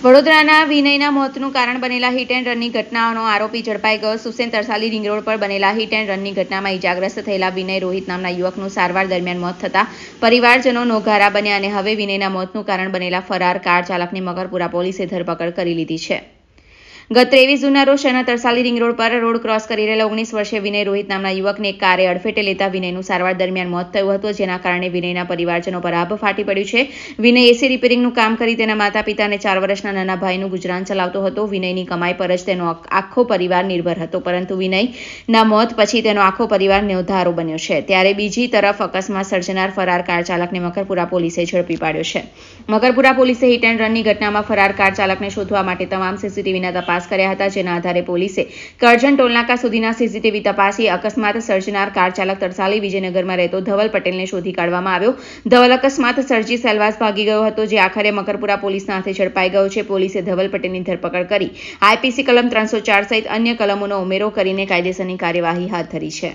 વડોદરાના વિનયના મોતનું કારણ બનેલા હિટ એન્ડ રનની ઘટનાનો આરોપી ઝડપાઈ ગયો. સુસેન તરસાલી રિંગ રોડ પર બનેલા હિટ એન્ડ રનની ઘટનામાં ઇજાગ્રસ્ત થયેલા વિનય રોહિત નામના યુવકનું સારવાર દરમિયાન મોત થતા પરિવારજનો નોઘારા બન્યા અને હવે વિનયના મોતનું કારણ બનેલા ફરાર કાર ચાલકની મગરપુરા પોલીસે ધરપકડ કરી લીધી છે. ગત ત્રેવીસ જૂનના રોજ શહેરના તરસાલી રિંગ રોડ પર રોડ ક્રોસ કરી રહેલા ઓગણીસ વર્ષીય વિનય રોહિત નામના યુવકને કારે અડફેટે લેતા વિનયનું સારવાર દરમિયાન મોત થયું હતું, જેના કારણે વિનયના પરિવારજનો પર આભ ફાટી પડ્યું છે. વિનય એસી રિપેરિંગનું કામ કરી તેના માતા પિતા અને ચાર વર્ષના નાના ભાઈનું ગુજરાન ચલાવતો હતો. વિનયની કમાઈ પર જ તેનો આખો પરિવાર નિર્ભર હતો, પરંતુ વિનયના મોત પછી તેનો આખો પરિવાર ન્યોધારો બન્યો છે. ત્યારે બીજી તરફ અકસ્માત સર્જનાર ફરાર કાર ચાલકને મકરપુરા પોલીસે ઝડપી પાડ્યો છે. મકરપુરા પોલીસે હિટ એન્ડ રનની ઘટનામાં ફરાર કાર ચાલકને શોધવા માટે તમામ સીસીટીવીના તપાસ કર્યા હતા, જેના આધારે પોલીસે કરજણ ટોલનાકા સુધીના સીસીટીવી તપાસી અકસ્માત સર્જનાર કાર ચાલક તરસાલી વિજયનગરમાં રહેતો ધવલ પટેલને શોધી કાઢવામાં આવ્યો. ધવલ અકસ્માત સર્જી સેલવાસ ભાગી ગયો હતો, જે આખરે મકરપુરા પોલીસના હાથે ઝડપાઈ ગયો છે. પોલીસે ધવલ પટેલની ધરપકડ કરી આઈપીસી કલમ ત્રણસો ચાર સહિત અન્ય કલમોનો ઉમેરો કરીને કાયદેસરની કાર્યવાહી હાથ ધરી છે.